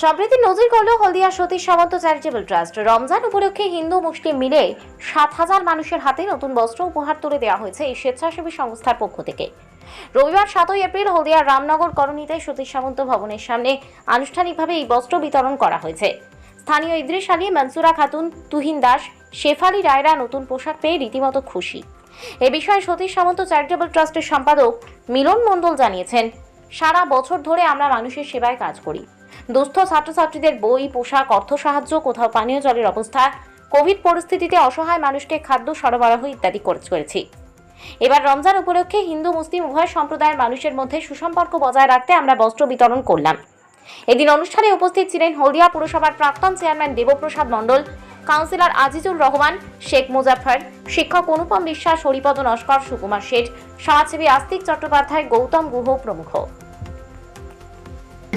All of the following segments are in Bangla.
সম্প্রতি নজির করল হলদিয়া সতীশ সামন্ত চ্যারিটেবল ট্রাস্ট। রমজান উপলক্ষে হিন্দু মুসলিম মিলে সাত হাজার মানুষের হাতে নতুন বস্ত্র উপহার তুলে দেওয়া হয়েছে এই স্বেচ্ছাসেবী সংস্থার পক্ষ থেকে। রবিবার সাতই এপ্রিল হলদিয়ার রামনগর করণীতে সতীশ সামন্ত ভবনের সামনে আনুষ্ঠানিকভাবে এই বস্ত্র বিতরণ করা হয়েছে। স্থানীয় ইদ্রিস আলী, মনসুরা খাতুন, তুহিন দাস শেফালি রায়রা নতুন পোশাক পেয়ে রীতিমতো খুশি। এ বিষয়ে সতীশ সামন্ত চ্যারিটেবল ট্রাস্টের সম্পাদক মিলন মণ্ডল জানিয়েছেন, সারা বছর ধরে আমরা মানুষের সেবায় কাজ করি। দুস্থ ছাত্রছাত্রীদের বই, পোশাক, অর্থ সাহায্য, কোথাও পানীয় জলের অবস্থা, কোভিড পরিস্থিতিতে অসহায় মানুষকে খাদ্য সরবরাহ ইত্যাদি করে চলেছি এবার রমজান উপলক্ষে হিন্দু, মুসলিম উভয় সম্প্রদায়ের মানুষের মধ্যে সুসম্পর্ক বজায় রাখতে আমরা বস্ত্র বিতরণ করলাম। এদিন অনুষ্ঠানে উপস্থিত ছিলেন হলদিয়া পুরসভার প্রাক্তন চেয়ারম্যান দেবপ্রসাদ মণ্ডল, কাউন্সিলর আজিজুর রহমান, শেখ মুজাফর শিক্ষক অনুপম বিশ্বাস, হরিপদ নস্কর, সুকুমার শেঠ, সমাজসেবী আস্তিক চট্টোপাধ্যায়, গৌতম গুহ প্রমুখ।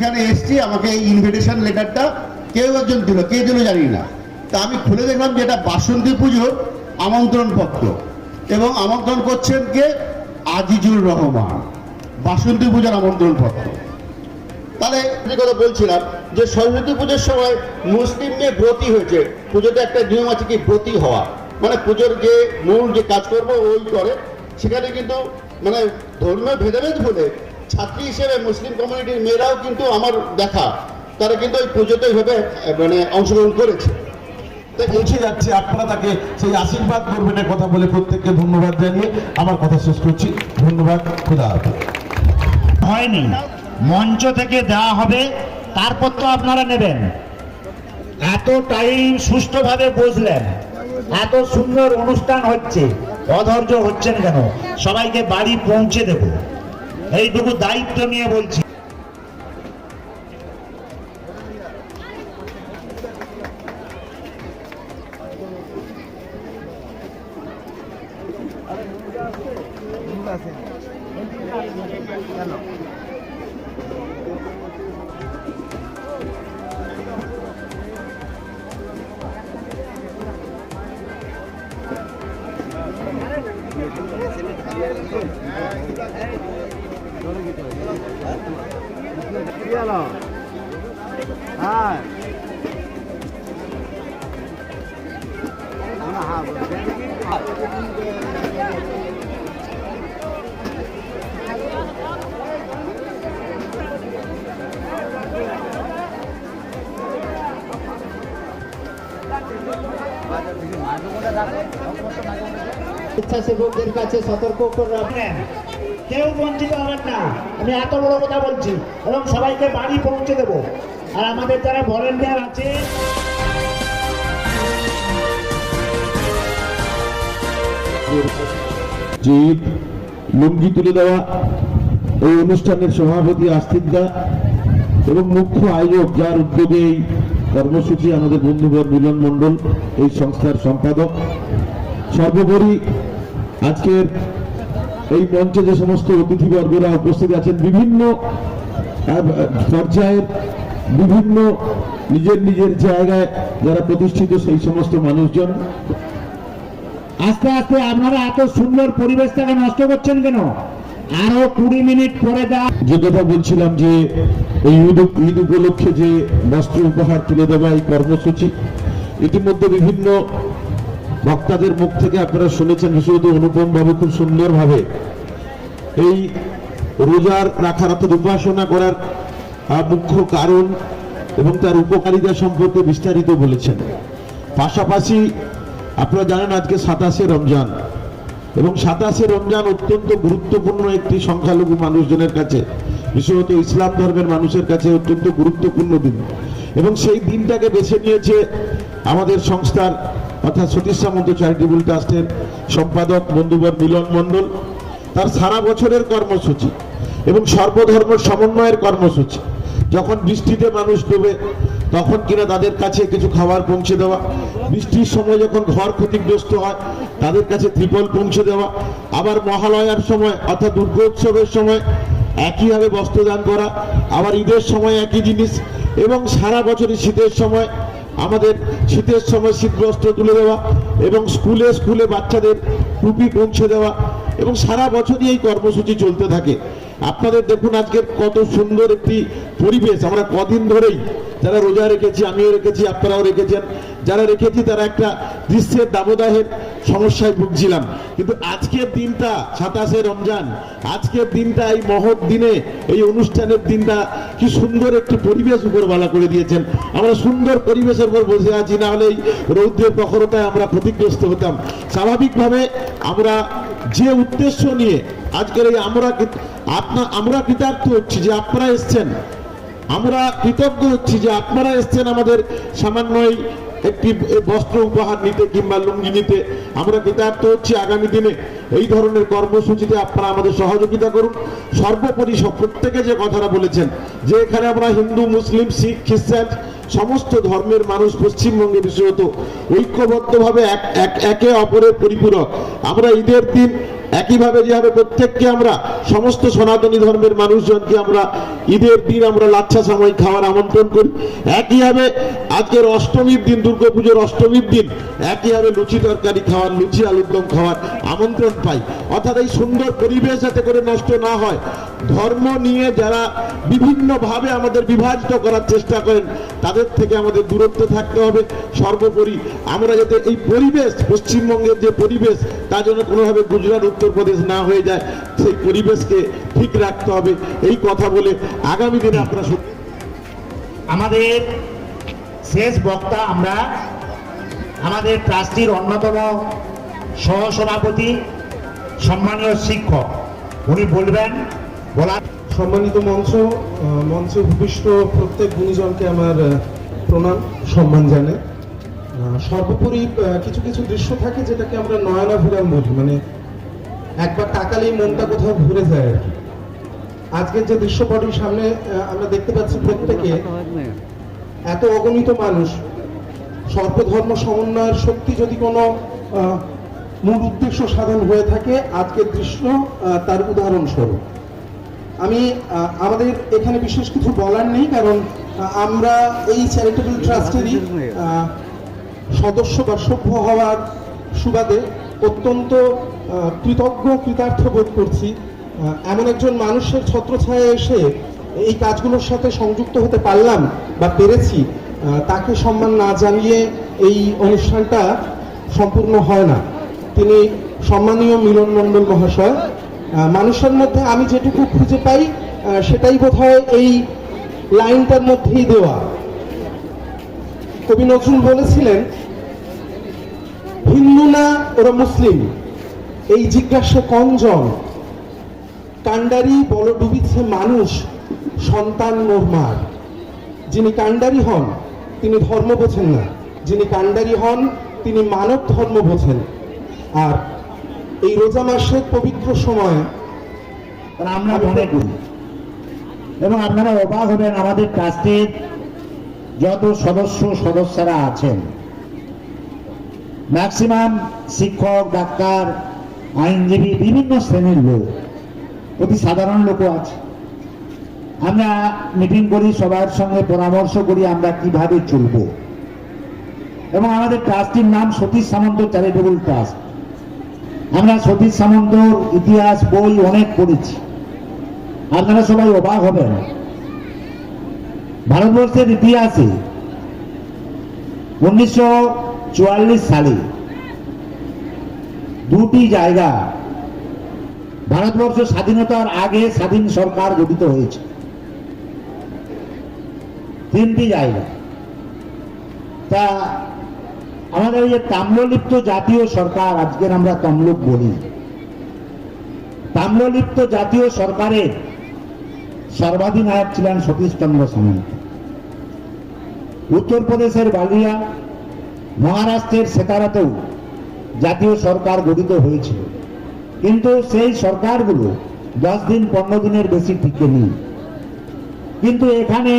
এখানে এসছি, আমাকে ইনভিটেশন লেটারটা কেউ একজন দিল, কে দিল জানি না। তা আমি খুলে দেখলাম যে এটা বাসন্তী পুজোর আমন্ত্রণ পত্র। এবং আমন্ত্রণ করছেন কে? আজিজুর রহমান। বাসন্তী পুজোর আমন্ত্রণ পত্র। তাহলে কথা বলছিলাম যে সরস্বতী পুজোর সময় মুসলিম মেয়ে ব্রতী হয়েছে। পুজোতে একটা নিয়ম আছে কি? ব্রতী হওয়া। মানে পুজোর যে মূল যে কাজকর্ম ওই করে। সেখানে কিন্তু মানে ধর্মীয় ভেদাভেদ বলে ছাত্রী হিসেবে মুসলিম কমিউনিটির মেয়েরাও কিন্তু আমার দেখা। তারা কিন্তু ওই পুজোতে এইভাবে মানে অংশগ্রহণ করেছে। পৌঁছে যাচ্ছে আপনারা তাকে সেই আশীর্বাদ করবেন কথা বলে প্রত্যেককে ধন্যবাদ জানিয়ে আমার কথা শেষ করছি। ধন্যবাদ খুদা হাফেজ। হয়নি মঞ্চ থেকে দেওয়া হবে তারপর তো আপনারা নেবেন। এত টাইম সুষ্ঠুভাবে বুঝলেন এত সুন্দর অনুষ্ঠান হচ্ছে অধৈর্য হচ্ছেন কেন? সবাইকে বাড়ি পৌঁছে দেব। এইটুকু দায়িত্ব নিয়ে বলছি। স্বেচ্ছাসেবকদের কাছে সতর্ক করে রাখবেন। কেউ বঞ্চিত হবেন না। আমি এত বড় কথা বলছি এবং সবাইকে বাড়ি পৌঁছে দেব। আর আমাদের যারা ভলেন্টিয়ার আছে লুঙ্গি তুলে দেওয়া, এই অনুষ্ঠানের সভাপতি আস্তিকদা এবং মুখ্য আয়োজক যার উদ্যোগে এই কর্মসূচি আমাদের বন্ধুবর মিলন মণ্ডল, এই সংস্থার সম্পাদক। সর্বোপরি আজকের এই মঞ্চে যে সমস্ত অতিথিবর্গরা উপস্থিত আছেন, বিভিন্ন পর্যায়ের বিভিন্ন নিজের নিজের জায়গায় যারা প্রতিষ্ঠিত, সেই সমস্ত মানুষজন। আস্তে আস্তে আপনারা এত সুন্দর পরিবেশটাকে নষ্ট করছেন কেন? আরও কুড়ি মিনিট পরে যা যে কথা বলছিলাম যে এই ঈদ উপলক্ষে যে বস্ত্র উপহার তুলে দেওয়া এই কর্মসূচি, ইতিমধ্যে বিভিন্ন বক্তাদের মুখ থেকে আপনারা শুনেছেন বিশেষত অনুপম বাবু খুব সুন্দরভাবে এই রোজার রাখার অর্থাৎ উপাসনা করার মুখ্য কারণ এবং তার উপকারিতা সম্পর্কে বিস্তারিত বলেছেন। পাশাপাশি আপনারা জানেন আজকে সাতাশে রমজান এবং সাতাশে রমজান অত্যন্ত গুরুত্বপূর্ণ একটি সংখ্যালঘু মানুষজনের কাছে, বিশেষত ইসলাম ধর্মের মানুষের কাছে অত্যন্ত গুরুত্বপূর্ণ দিন। এবং সেই দিনটাকে বেছে নিয়েছে আমাদের সংস্থার অর্থাৎ সতীশ সামন্ত চ্যারিটেবল ট্রাস্টের সম্পাদক বন্ধুবর মিলন মণ্ডল, তার সারা বছরের কর্মসূচি এবং সর্বধর্ম সমন্বয়ের কর্মসূচি। যখন বৃষ্টিতে মানুষ ডুবে, তখন কিনা তাদের কাছে কিছু খাবার পৌঁছে দেওয়া, বৃষ্টির সময় যখন ঘর ক্ষতিগ্রস্ত হয়, তাদের কাছে ত্রিপল পৌঁছে দেওয়া, আবার মহালয়ার সময় অর্থাৎ দুর্গোৎসবের সময় একইভাবে বস্ত্রদান করা, আবার ঈদের সময় একই জিনিস এবং সারা বছরই শীতের সময় আমাদের শীতের সময় শীতবস্ত্র তুলে দেওয়া এবং স্কুলে স্কুলে বাচ্চাদের টুপি পৌঁছে দেওয়া এবং সারা বছরই এই কর্মসূচি চলতে থাকে। আপনাদের দেখুন আজকে কত সুন্দর একটি পরিবেশ। আমরা কদিন ধরেই যারা রোজা রেখেছি, আমিও রেখেছি, আপনারাও রেখেছেন। যারা রেখেছি তারা একটা গ্রীষ্মের দাবদাহের সমস্যায় ভুগছিলাম। কিন্তু আজকের দিনটা, সাতাশে রমজান, আজকের দিনটা, এই মহৎ দিনে, এই অনুষ্ঠানের দিনটা কি সুন্দর একটি পরিবেশ উপরবালা করে দিয়েছেন। আমরা সুন্দর পরিবেশের উপর বসে আছি, না হলে এই রৌদ্রের প্রখরতায় আমরা ক্ষতিগ্রস্ত হতাম। স্বাভাবিকভাবে আমরা যে উদ্দেশ্য নিয়ে আজকের এই আমরা আপনা আমরা কৃতার্থ হচ্ছি, যে আপনারা এসছেন আমরা কৃতজ্ঞ হচ্ছি যে আপনারা এসছেন আমাদের সামান্যই একটি বস্ত্র উপহার নিতে কিংবা লুঙ্গি নিতে। আমরা কৃতার্থ হচ্ছি আগামী দিনে এই ধরনের কর্মসূচিতে আপনারা আমাদের সহযোগিতা করুন। সর্বোপরি প্রত্যেকে যে কথাটা বলেছেন, যে এখানে আমরা হিন্দু, মুসলিম, শিখ, খ্রিস্টান সমস্ত ধর্মের মানুষ পশ্চিমবঙ্গে বিশেষত ঐক্যবদ্ধভাবে একে অপরের পরিপূরক। আমরা ঈদের দিন একইভাবে যেভাবে প্রত্যেককে আমরা, সমস্ত সনাতনী ধর্মের মানুষজনকে আমরা, ঈদের দিন আমরা লাচ্ছা সময় খাওয়ার আমন্ত্রণ করি। একইভাবে আজকের অষ্টমীর দিন, দুর্গাপুজোর অষ্টমীর দিন, একইভাবে লুচি তরকারি খাওয়ার, লুচি আলুর দম খাওয়ার আমন্ত্রণ পাই। অর্থাৎ এই সুন্দর পরিবেশ যাতে করে নষ্ট না হয়। ধর্ম নিয়ে যারা বিভিন্নভাবে আমাদের বিভাজিত করার চেষ্টা করেন তাদের থেকে আমাদের দূরত্ব থাকতে হবে। সর্বোপরি আমরা যাতে এই পরিবেশ, পশ্চিমবঙ্গের যে পরিবেশ, তা যেন কোনোভাবে গুজরাট, উত্তরপ্রদেশ না হয়ে যায়, সেই পরিবেশকে ঠিক রাখতে হবে। এই কথা বলে আগামী দিনে আপনারা আমাদের শেষ বক্তা আমরা, আমাদের ট্রাস্টির অন্যতম সহসভাপতি, সম্মানীয় শিক্ষক। উনি বলবেন বলার সম্মানিত মঞ্চ মঞ্চে ভূপিষ্ঠ প্রত্যেক গুণীজনকে আমার প্রণাম, সম্মান জানাই। সর্বোপরি কিছু কিছু দৃশ্য থাকে যেটাকে আমরা নয়নাভিরাম বলি। মানে একবার তাকালেই মনটা কোথাও ঘুরে যায় আর কি। আজকের যে দৃশ্যপটের সামনে আমরা দেখতে পাচ্ছি প্রত্যেকে এত অগণিত মানুষ। সর্বধর্ম সমন্বয়ের শক্তি যদি কোনো মূল উদ্দেশ্য সাধন হয়ে থাকে, আজকের দৃশ্য তার উদাহরণস্বরূপ। আমি আমাদের এখানে বিশেষ কিছু বলার নেই, কারণ আমরা এই চ্যারিটেবল ট্রাস্টেরই সদস্য বা সভ্য হওয়ার সুবাদে অত্যন্ত কৃতজ্ঞ, কৃতার্থ বোধ করছি। এমন একজন মানুষের ছত্রছায়া এসে এই কাজগুলোর সাথে সংযুক্ত হতে পারলাম বা পেরেছি তাকে সম্মান না জানিয়ে এই অনুষ্ঠানটা সম্পূর্ণ হয় না। তিনি সম্মানীয় মিলন মণ্ডল মহাশয় মানুষের মধ্যে আমি যেটুকু খুঁজে পাই সেটাই বোধহয় এই লাইনটার মধ্যেই দেওয়া। কবি নজরুল বলেছিলেন, হিন্দু না, ওরা মুসলিম। এই জিজ্ঞাসা কঞ্জন কান্ডারি বল ডুবিছে মানুষ, সন্তান মোরমার যিনি কান্ডারি হন, তিনি ধর্ম বোঝেন না। যিনি কান্ডারি হন, তিনি মানব ধর্ম বোঝেন। আর এই রোজা মাসের পবিত্র সময় আমরা মনে করি এবং আপনারা অবাক হবেন আমাদের ট্রাস্টের যত সদস্য সদস্যরা আছেন। ম্যাক্সিমাম শিক্ষক ডাক্তার আইনজীবী বিভিন্ন শ্রেণির লোক অতি সাধারণ লোকও আছে। আমরা মিটিং করি সবার সঙ্গে পরামর্শ করি আমরা কীভাবে চলবো। এবং আমাদের ট্রাস্টির নাম সতীশ সামন্ত চ্যারিটেবল ট্রাস্ট। আমরা সতীশ সামন্তর ইতিহাস, বই অনেক পড়েছি। আপনারা সবাই অবাক হবেন। ভারতবর্ষের ইতিহাসে উনিশশো চুয়াল্লিশ সালে দুটি জায়গা ভারতবর্ষ স্বাধীনতার আগে স্বাধীন সরকার গঠিত হয়েছে। তিনটি জায়গা। তা আমাদের যে তাম্রলিপ্ত জাতীয় সরকার, আজকের আমরা তমলুক বলি। তাম্রলিপ্ত জাতীয় সরকারের সর্বাধিনায়ক ছিলেন সতীশচন্দ্র সামন্ত উত্তরপ্রদেশের বালিয়া, মহারাষ্ট্রের সেতারাতেও জাতীয় সরকার গঠিত হয়েছিল। কিন্তু সেই সরকারগুলো দশ দিন, পনেরো দিনের বেশি টিকে নেই কিন্তু এখানে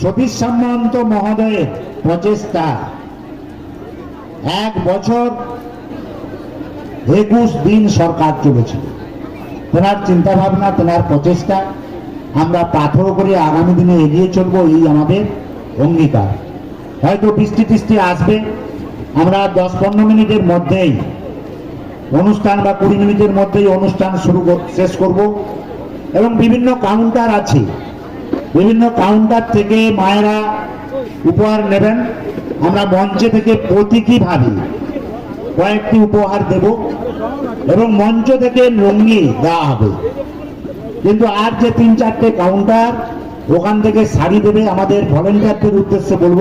সতীশ সামন্ত মহোদয়ের প্রচেষ্টা এক বছর একুশ দিন সরকার চলেছিল। তেনার চিন্তা ভাবনা তেনার প্রচেষ্টা, আমরা পাথর করে আগামী দিনে এগিয়ে চলবো এই আমাদের অঙ্গীকার। হয়তো বৃষ্টি টিষ্টি আসবে, আমরা দশ পনেরো মিনিটের মধ্যেই, অনুষ্ঠান বা কুড়ি মিনিটের মধ্যেই অনুষ্ঠান শুরু শেষ করব। এবং বিভিন্ন কাউন্টার আছে। বিভিন্ন কাউন্টার থেকে মায়েরা উপহার নেবেন। আমরা মঞ্চে থেকে প্রতীকীভাবে কয়েকটি উপহার দেব এবং মঞ্চ থেকে লুঙ্গি দেওয়া হবে। কিন্তু আর যে তিন চারটে কাউন্টার ওখান থেকে শাড়ি দেবে আমাদের ভলেন্টিয়ারদের উদ্দেশ্যে বলব,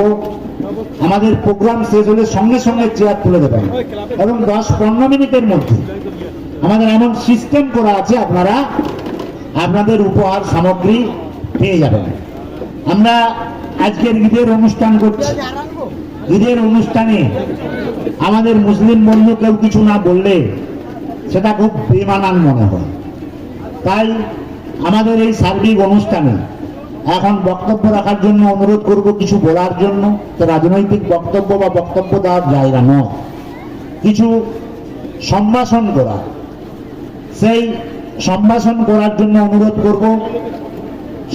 আমাদের প্রোগ্রাম শেষ হলে সঙ্গে সঙ্গে চেয়ার তুলে দেবেন এবং দশ পনেরো মিনিটের মধ্যে আমাদের এমন সিস্টেম করা আছে, আপনারা আপনাদের উপহার সামগ্রী পেয়ে যাবেন। আমরা আজকের ঈদের অনুষ্ঠান করছি। ঈদের অনুষ্ঠানে আমাদের মুসলিম বন্ধু কেউ কিছু না বললে সেটা খুব বেমানান মনে হয়। তাই আমাদের এই সার্বিক অনুষ্ঠানে এখন বক্তব্য রাখার জন্য অনুরোধ করব কিছু বলার জন্য। তো রাজনৈতিক বক্তব্য বা বক্তব্য দেওয়ার জায়গা নয়। কিছু সম্ভাষণ করা। সেই সম্ভাষণ করার জন্য অনুরোধ করব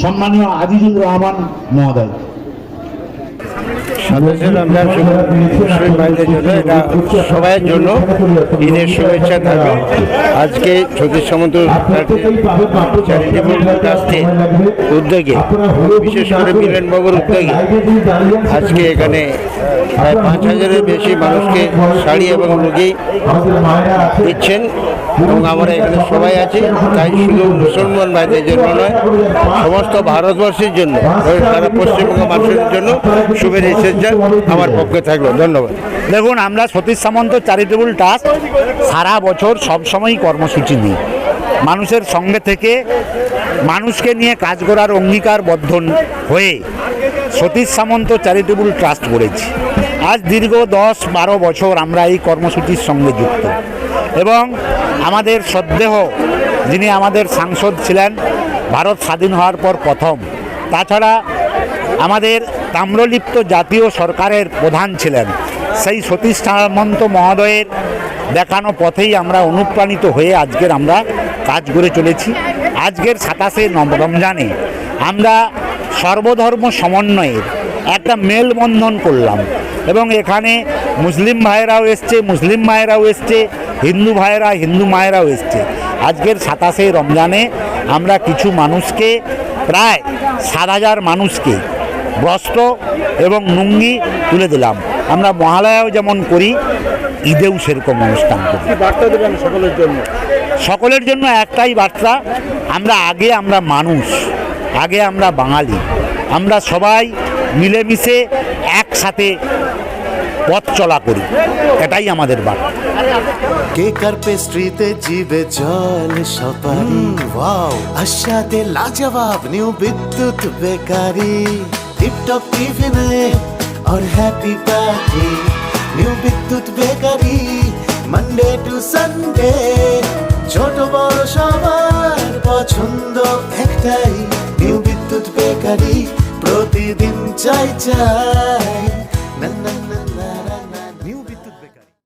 সম্মানীয় আজিজুল রহমান মহোদয়। ভাইদের জন্য সবাইয়ের জন্য ঈদের শুভেচ্ছা থাকবে আজকে সতীশ সামন্ত উদ্যোগে বিশেষ করে মিলনবাবুর উদ্যোগে আজকে এখানে প্রায় পাঁচ হাজারের বেশি মানুষকে শাড়ি এবং লুঙ্গি দিচ্ছেন এবং আমরা এখানে সবাই আছি তাই শুধু মুসলমান ভাইদের জন্য নয় সমস্ত ভারতবর্ষের জন্য সারা পশ্চিমবঙ্গ মানুষের জন্য শুভেচ্ছা আমার পক্ষে থাকল, ধন্যবাদ। দেখুন, আমরা সতীশ সামন্ত চ্যারিটেবল ট্রাস্ট সারা বছর সবসময়ই কর্মসূচি নিই। মানুষের সঙ্গে থেকে মানুষকে নিয়ে কাজ করার অঙ্গীকারবদ্ধ হয়ে সতীশ সামন্ত চ্যারিটেবল ট্রাস্ট করেছি আজ দীর্ঘ দশ বারো বছর আমরা এই কর্মসূচির সঙ্গে যুক্ত। এবং আমাদের সদ্দেহ যিনি আমাদের সাংসদ ছিলেন, ভারত স্বাধীন হওয়ার পর প্রথম, তাছাড়া আমাদের তাম্রলিপ্ত জাতীয় সরকারের প্রধান ছিলেন। সেই সতীশ সামন্ত মহোদয়ের দেখানো পথেই আমরা অনুপ্রাণিত হয়ে আজকের আমরা কাজ করে চলেছি। আজকের সাতাশে রমজানে আমরা সর্বধর্ম সমন্বয়ের একটা মেলবন্ধন করলাম এবং এখানে মুসলিম ভাইয়েরাও এসছে, মুসলিম মায়েরাও এসছে, হিন্দু ভাইয়েরা, হিন্দু মায়েরাও এসছে। আজকের সাতাশে রমজানে আমরা কিছু মানুষকে, প্রায় সাত হাজার মানুষকে বস্ত্র এবং লুঙ্গি তুলে দিলাম। আমরা মহালয়াও যেমন করি ঈদেও সেরকম অনুষ্ঠান করি। বার্তা দেবেন সকলের জন্য? সকলের জন্য একটাই বার্তা আমরা আগে আমরা মানুষ আগে আমরা বাঙালি। আমরা সবাই মিলেমিশে একসাথে পথ চলা করি। এটাই আমাদের বার্তা। কেক আর পেস্ট্রিতে জিবে জল সপারি? ওয়াও আশাতে লাজবাব নিউ বিদ্যুৎ বেকারি। টিপটপ টিফিনে और happy party new Bidyut bakery Monday to Sunday ছোট বড় সবার পছন্দ একটাই নিউ বিদ্যুৎ বেকারি প্রতিদিন চাই চাই না না